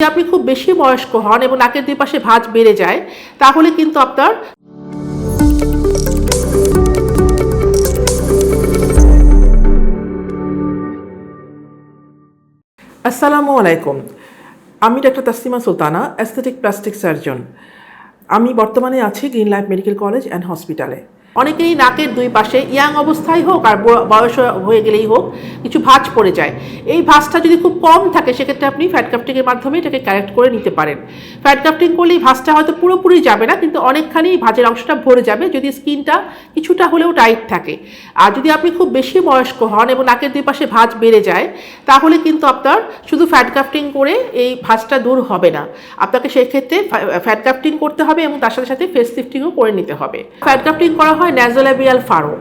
যদি আপনি খুব বেশি বয়স্ক হন এবং নাকের দুই পাশে ভাঁজ বেড়ে যায়, তাহলে কিন্তু আপনার আসসালামু আলাইকুম। আমি doctor Taslima Sultana aesthetic plastic surgeon আমি বর্তমানে আছি green life medical college and হসপিটালে অনেকেই নাকের দুই পাশে ইয়াং অবস্থায় হোক আর বয়স হয়ে গেলেই হোক, কিছু ভাঁজ পড়ে যায়। এই ভাঁজটা যদি খুব কম থাকে, সেক্ষেত্রে আপনি ফ্যাট কাফটিংয়ের মাধ্যমে এটাকে কারেক্ট করে নিতে পারেন। ফ্যাট কাফটিং করলে এই ভাঁজটা হয়তো পুরোপুরি যাবে না, কিন্তু অনেকখানি ভাঁজের অংশটা ভরে যাবে, যদি স্কিনটা কিছুটা হলেও টাইট থাকে। আর যদি আপনি খুব বেশি বয়স্ক হন এবং নাকের দুই পাশে ভাঁজ বেড়ে যায়, তাহলে কিন্তু আপনার শুধু ফ্যাট করে এই ভাঁজটা দূর হবে না। আপনাকে সেক্ষেত্রে ফ্যাট করতে হবে এবং তার সাথে সাথে ফেস লিফটিংও করে নিতে হবে। ফ্যাট কাফটিং করা হয় ন্যাজোল্যাবিয়াল ফারো।